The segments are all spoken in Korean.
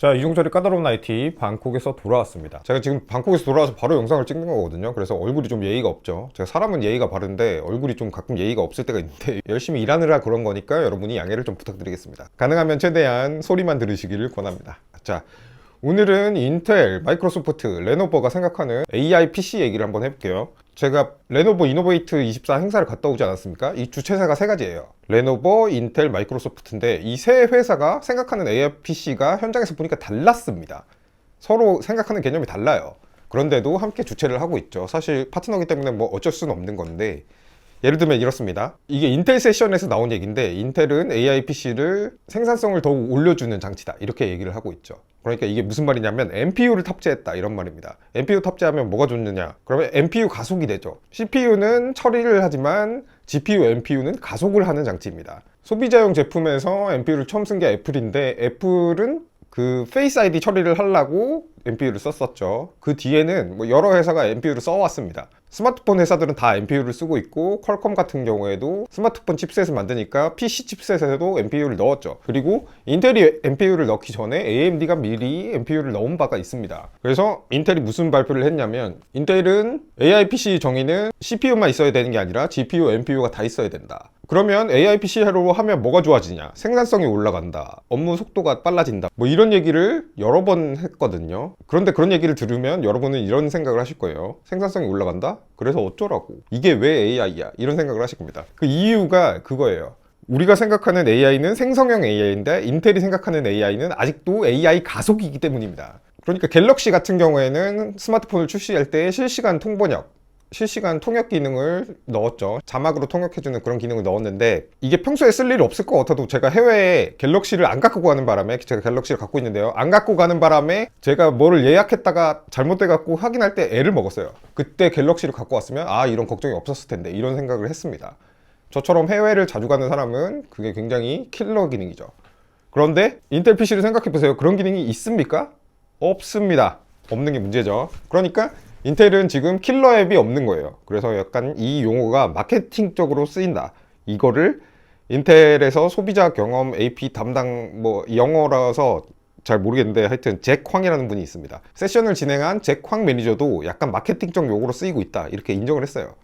자, 이종철의 까다로운 IT 방콕에서 돌아왔습니다. 제가 지금 방콕에서 돌아와서 바로 영상을 찍는 거거든요. 그래서 얼굴이 좀 예의가 없죠. 제가 사람은 예의가 바른데 얼굴이 좀 가끔 예의가 없을 때가 있는데 열심히 일하느라 그런 거니까 여러분이 양해를 좀 부탁드리겠습니다. 가능하면 최대한 소리만 들으시기를 권합니다. 자, 오늘은 인텔, 마이크로소프트, 레노버가 생각하는 AI PC 얘기를 한번 해볼게요. 제가 레노버 이노베이트 24 행사를 갔다 오지 않았습니까? 이 주체사가 세 가지예요. 레노버, 인텔, 마이크로소프트인데 이 세 회사가 생각하는 AI PC가 현장에서 보니까 달랐습니다. 서로 생각하는 개념이 달라요. 그런데도 함께 주최를 하고 있죠. 사실 파트너기 때문에 뭐 어쩔 수는 없는 건데 예를 들면 이렇습니다. 이게 인텔 세션에서 나온 얘기인데 인텔은 AI PC를 생산성을 더욱 올려주는 장치다 이렇게 얘기를 하고 있죠. 그러니까 이게 무슨 말이냐면 NPU를 탑재했다 이런 말입니다. NPU 탑재하면 뭐가 좋느냐? 그러면 NPU 가속이 되죠. CPU는 처리를 하지만 GPU, NPU는 가속을 하는 장치입니다. 소비자용 제품에서 NPU를 처음 쓴 게 애플인데 애플은 그 페이스 아이디 처리를 하려고 NPU를 썼었죠. 그 뒤에는 뭐 여러 회사가 NPU를 써왔습니다. 스마트폰 회사들은 다 NPU를 쓰고 있고 퀄컴 같은 경우에도 스마트폰 칩셋을 만드니까 PC 칩셋에도 NPU를 넣었죠. 그리고 인텔이 NPU를 넣기 전에 AMD가 미리 NPU를 넣은 바가 있습니다. 그래서 인텔이 무슨 발표를 했냐면 인텔은 AI PC 정의는 CPU만 있어야 되는 게 아니라 GPU, NPU가 다 있어야 된다. 그러면 AI PC로 하면 뭐가 좋아지냐? 생산성이 올라간다. 업무 속도가 빨라진다. 뭐 이런 얘기를 여러 번 했거든요. 그런데 그런 얘기를 들으면 여러분은 이런 생각을 하실 거예요. 생산성이 올라간다? 그래서 어쩌라고? 이게 왜 AI야? 이런 생각을 하실 겁니다. 그 이유가 그거예요. 우리가 생각하는 AI는 생성형 AI인데 인텔이 생각하는 AI는 아직도 AI 가속이기 때문입니다. 그러니까 갤럭시 같은 경우에는 스마트폰을 출시할 때 실시간 통번역 실시간 통역 기능을 넣었죠. 자막으로 통역해주는 그런 기능을 넣었는데 이게 평소에 쓸일 없을 것 같아도 제가 해외에 갤럭시를 안 갖고 가는 바람에 제가 갤럭시를 갖고 있는데요. 안 갖고 가는 바람에 제가 뭐를 예약했다가 잘못돼 갖고 확인할 때 애를 먹었어요. 그때 갤럭시를 갖고 왔으면 아 이런 걱정이 없었을 텐데 이런 생각을 했습니다. 저처럼 해외를 자주 가는 사람은 그게 굉장히 킬러 기능이죠. 그런데 인텔 PC를 생각해 보세요. 그런 기능이 있습니까? 없습니다. 없는 게 문제죠. 그러니까 인텔은 지금 킬러 앱이 없는 거예요. 그래서 약간 이 용어가 마케팅적으로 쓰인다. 이거를 인텔에서 소비자 경험 AP 담당 뭐 영어라서 잘 모르겠는데 하여튼 잭 황이라는 분이 있습니다. 세션을 진행한 잭 황 매니저도 약간 마케팅적 용어로 쓰이고 있다. 이렇게 인정을 했어요.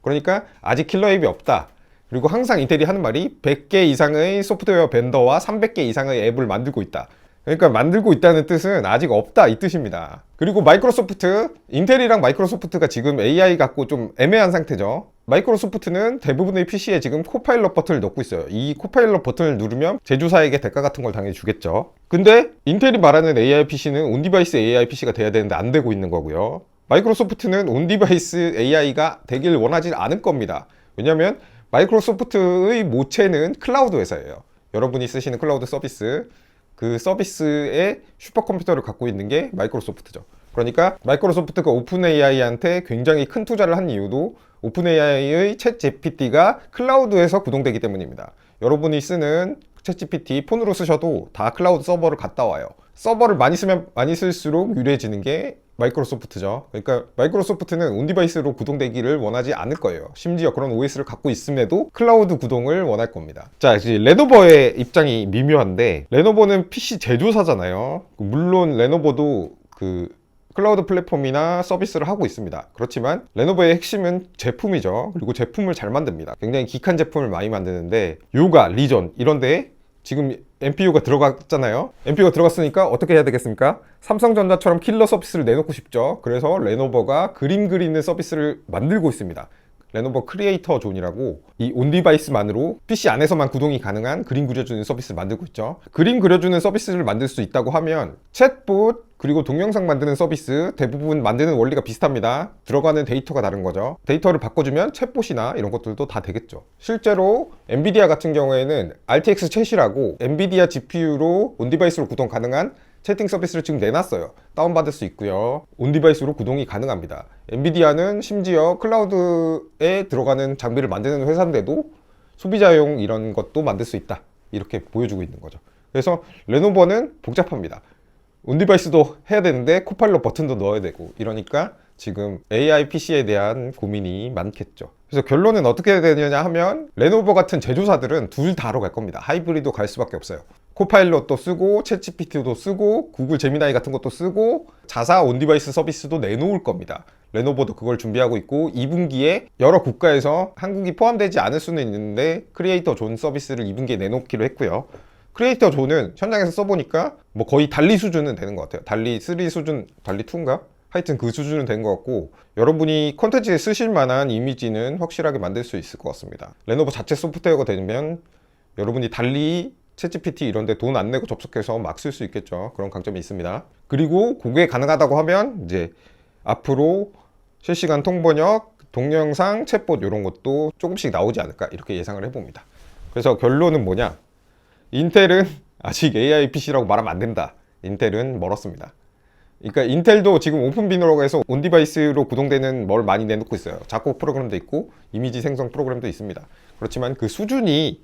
그러니까 아직 킬러 앱이 없다. 그리고 항상 인텔이 하는 말이 100개 이상의 소프트웨어 벤더와 300개 이상의 앱을 만들고 있다. 그러니까 만들고 있다는 뜻은 아직 없다 이 뜻입니다. 그리고 마이크로소프트, 인텔이랑 마이크로소프트가 지금 AI 갖고 좀 애매한 상태죠. 마이크로소프트는 대부분의 PC에 지금 코파일럿 버튼을 넣고 있어요. 이 코파일럿 버튼을 누르면 제조사에게 대가 같은 걸 당연히 주겠죠. 근데 인텔이 말하는 AI PC는 온디바이스 AI PC가 돼야 되는데 안 되고 있는 거고요. 마이크로소프트는 온디바이스 AI가 되길 원하지 않을 겁니다. 왜냐하면 마이크로소프트의 모체는 클라우드 회사예요. 여러분이 쓰시는 클라우드 서비스 그 서비스의 슈퍼컴퓨터를 갖고 있는 게 마이크로소프트죠. 그러니까 마이크로소프트가 오픈 AI한테 굉장히 큰 투자를 한 이유도 오픈 AI의 챗 GPT가 클라우드에서 구동되기 때문입니다. 여러분이 쓰는 챗 GPT 폰으로 쓰셔도 다 클라우드 서버를 갔다 와요. 서버를 많이 쓰면 많이 쓸수록 유리해지는 게 마이크로소프트죠. 그러니까 마이크로소프트는 온디바이스로 구동되기를 원하지 않을 거예요. 심지어 그런 OS를 갖고 있음에도 클라우드 구동을 원할 겁니다. 자, 이제 레노버의 입장이 미묘한데 레노버는 PC 제조사잖아요. 물론 레노버도 그 클라우드 플랫폼이나 서비스를 하고 있습니다. 그렇지만 레노버의 핵심은 제품이죠. 그리고 제품을 잘 만듭니다. 굉장히 기칸 제품을 많이 만드는데 요가, 리전 이런 데에 지금 NPU가 들어갔잖아요. NPU가 들어갔으니까 어떻게 해야 되겠습니까? 삼성전자처럼 킬러 서비스를 내놓고 싶죠. 그래서 레노버가 그림 그리는 서비스를 만들고 있습니다. 레노버 크리에이터 존이라고 이 온 디바이스만으로 PC 안에서만 구동이 가능한 그림 그려주는 서비스를 만들고 있죠. 그림 그려주는 서비스를 만들 수 있다고 하면 챗봇 그리고 동영상 만드는 서비스 대부분 만드는 원리가 비슷합니다. 들어가는 데이터가 다른 거죠. 데이터를 바꿔주면 챗봇이나 이런 것들도 다 되겠죠. 실제로 엔비디아 같은 경우에는 RTX 챗이라고 엔비디아 GPU로 온디바이스로 구동 가능한 채팅 서비스를 지금 내놨어요. 다운받을 수 있고요. 온 디바이스로 구동이 가능합니다. 엔비디아는 심지어 클라우드에 들어가는 장비를 만드는 회사인데도 소비자용 이런 것도 만들 수 있다. 이렇게 보여주고 있는 거죠. 그래서 레노버는 복잡합니다. 온 디바이스도 해야 되는데 코팔로 버튼도 넣어야 되고 이러니까 지금 AI PC에 대한 고민이 많겠죠. 그래서 결론은 어떻게 되느냐 하면 레노버 같은 제조사들은 둘 다로 갈 겁니다. 하이브리드 갈 수밖에 없어요. 코파일럿도 쓰고 챗GPT도 쓰고 구글 제미나이 같은 것도 쓰고 자사 온디바이스 서비스도 내놓을 겁니다. 레노버도 그걸 준비하고 있고 2분기에 여러 국가에서 한국이 포함되지 않을 수는 있는데 크리에이터 존 서비스를 2분기에 내놓기로 했고요. 크리에이터 존은 현장에서 써보니까 뭐 거의 달리 수준은 되는 것 같아요. 달리 3 수준, 달리 2인가? 하여튼 그 수준은 된 것 같고 여러분이 컨텐츠에 쓰실 만한 이미지는 확실하게 만들 수 있을 것 같습니다. 레노버 자체 소프트웨어가 되면 여러분이 달리 챗GPT 이런 데 돈 안 내고 접속해서 막 쓸 수 있겠죠. 그런 강점이 있습니다. 그리고 그게 가능하다고 하면 이제 앞으로 실시간 통번역, 동영상, 챗봇 이런 것도 조금씩 나오지 않을까 이렇게 예상을 해봅니다. 그래서 결론은 뭐냐? 인텔은 아직 AI PC라고 말하면 안 된다. 인텔은 멀었습니다. 그러니까 인텔도 지금 오픈 비너라고 해서 온 디바이스로 구동되는 뭘 많이 내놓고 있어요. 작곡 프로그램도 있고 이미지 생성 프로그램도 있습니다. 그렇지만 그 수준이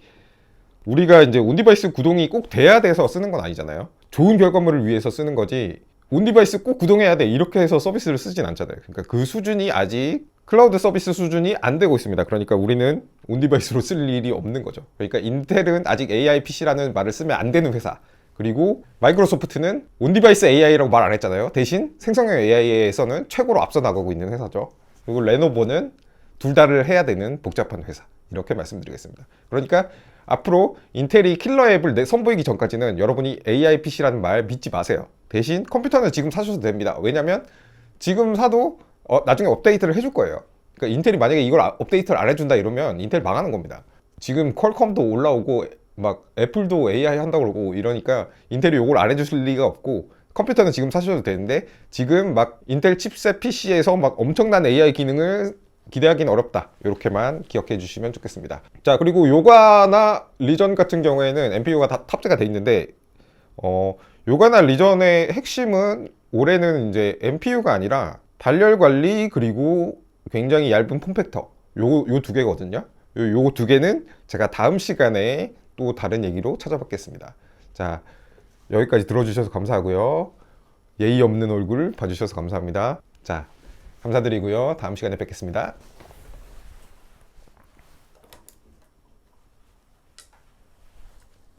우리가 이제 온 디바이스 구동이 꼭 돼야 돼서 쓰는 건 아니잖아요. 좋은 결과물을 위해서 쓰는 거지. 온 디바이스 꼭 구동해야 돼. 이렇게 해서 서비스를 쓰진 않잖아요. 그러니까 그 수준이 아직 클라우드 서비스 수준이 안 되고 있습니다. 그러니까 우리는 온 디바이스로 쓸 일이 없는 거죠. 그러니까 인텔은 아직 AI PC라는 말을 쓰면 안 되는 회사. 그리고 마이크로소프트는 온디바이스 AI라고 말 안 했잖아요. 대신 생성형 AI에서는 최고로 앞서 나가고 있는 회사죠. 그리고 레노버는 둘 다를 해야 되는 복잡한 회사. 이렇게 말씀드리겠습니다. 그러니까 앞으로 인텔이 킬러 앱을 내- 선보이기 전까지는 여러분이 AI PC라는 말 믿지 마세요. 대신 컴퓨터는 지금 사셔도 됩니다. 왜냐면 지금 사도 어, 나중에 업데이트를 해줄 거예요. 그러니까 인텔이 만약에 이걸 아- 업데이트를 안 해준다 이러면 인텔 망하는 겁니다. 지금 퀄컴도 올라오고 막 애플도 AI 한다고 그러고 이러니까 인텔이 이걸 안 해줄 리가 없고 컴퓨터는 지금 사셔도 되는데 지금 막 인텔 칩셋 PC에서 막 엄청난 AI 기능을 기대하기는 어렵다. 이렇게만 기억해 주시면 좋겠습니다. 자, 그리고 요가나 리전 같은 경우에는 NPU가 다 탑재가 돼 있는데 어, 요가나 리전의 핵심은 올해는 이제 NPU가 아니라 발열 관리 그리고 굉장히 얇은 폼팩터 요 요 두 개거든요. 요 두 개는 제가 다음 시간에 또 다른 얘기로 찾아뵙겠습니다. 자, 여기까지 들어주셔서 감사하고요. 예의 없는 얼굴 봐주셔서 감사합니다. 자, 감사드리고요. 다음 시간에 뵙겠습니다.